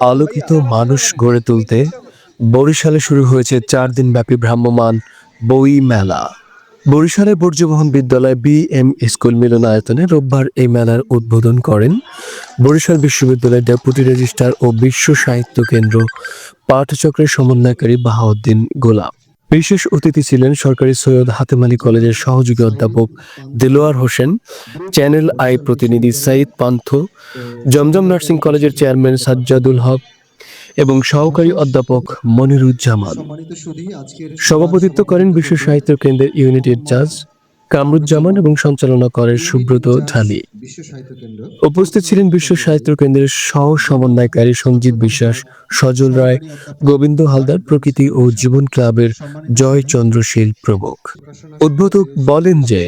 আলোকিত মানুষ গড়ে তুলতে বরিশালে শুরু হয়েছে চার দিন ব্যাপী ভ্রাম্যমান বই মেলা। বরিশালের বর্জ্যবহন বিদ্যালয় বি এম স্কুল মিলনায়তনে রোববার এই মেলার উদ্বোধন করেন বরিশাল বিশ্ববিদ্যালয়ের ডেপুটি রেজিস্ট্রার ও বিশ্ব সাহিত্য কেন্দ্র পাঠচক্রের সমন্বয়কারী বাহাউদ্দিন গোলাপ বিশেষ অতিথি ছিলেন সরকারি সৈয়দ হাতেম আলী কলেজের সহযোগী অধ্যাপক দেলোয়ার হোসেন চ্যানেল আই প্রতিনিধি সাইদ পান্থ জমজম নার্সিং কলেজের চেয়ারম্যান সাজ্জাদুল হক এবং সহকারী অধ্যাপক মনিরুজ্জামান। সভাপতিত্ব করেন বিশ্ব সাহিত্য কেন্দ্রের ইউনিটের ইনচার্জ কামরুজ্জামান এবং সঞ্চালনা করেন সুব্রত ঢালি উপস্থিত ছিলেন বিশ্ব সাহিত্য কেন্দ্রের সহ সমন্বয়কারী সঞ্জিত বিশ্বাস, সজল রায়, গোবিন্দ হালদার প্রকৃতি ও জীবন ক্লাবের জয় চন্দ্রশীল প্রমুখ। উদ্বোধক বলেন যে,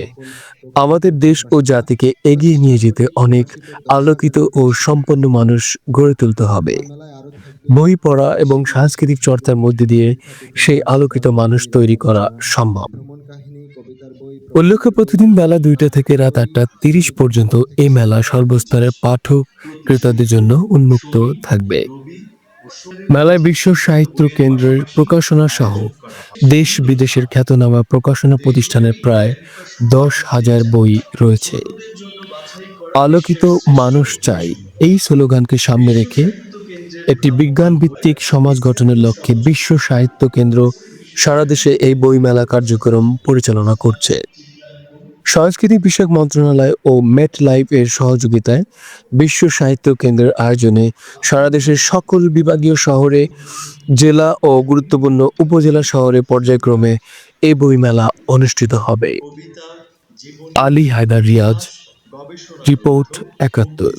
আমাদের দেশ ও জাতিকে এগিয়ে নিয়ে যেতে অনেক আলোকিত ও সম্পন্ন মানুষ গড়ে তুলতে হবে। বই পড়া এবং সাংস্কৃতিক চর্চার মধ্যে দিয়ে সেই আলোকিত মানুষ তৈরি করা সম্ভব। উল্লেখ্য, প্রতিদিন বেলা দুইটা থেকে রাত আটটা তিরিশ পর্যন্ত এই মেলা সর্বস্তরের পাঠক ক্রেতাদের জন্য উন্মুক্ত থাকবে। মেলায় বিশ্ব সাহিত্য কেন্দ্রের প্রকাশনা সহ দেশ বিদেশের খ্যাতনামা প্রকাশনা প্রতিষ্ঠানের প্রায় দশ হাজার বই রয়েছে। আলোকিত মানুষ চাই, এই স্লোগানকে সামনে রেখে একটি বিজ্ঞান ভিত্তিক সমাজ গঠনের লক্ষ্যে বিশ্ব সাহিত্য কেন্দ্র সারা দেশে এই বইমেলা কার্যক্রম পরিচালনা করছে। সংস্কৃতি বিষয়ক মন্ত্রণালয় ও মেট লাইফ এর সহযোগিতায় বিশ্ব সাহিত্য কেন্দ্রের আয়োজনে সারা দেশের সকল বিভাগীয় শহরে, জেলা ও গুরুত্বপূর্ণ উপজেলা শহরে পর্যায়ক্রমে এই বইমেলা অনুষ্ঠিত হবে। আলী হায়দার রিয়াজ, রিপোর্ট একাত্তর।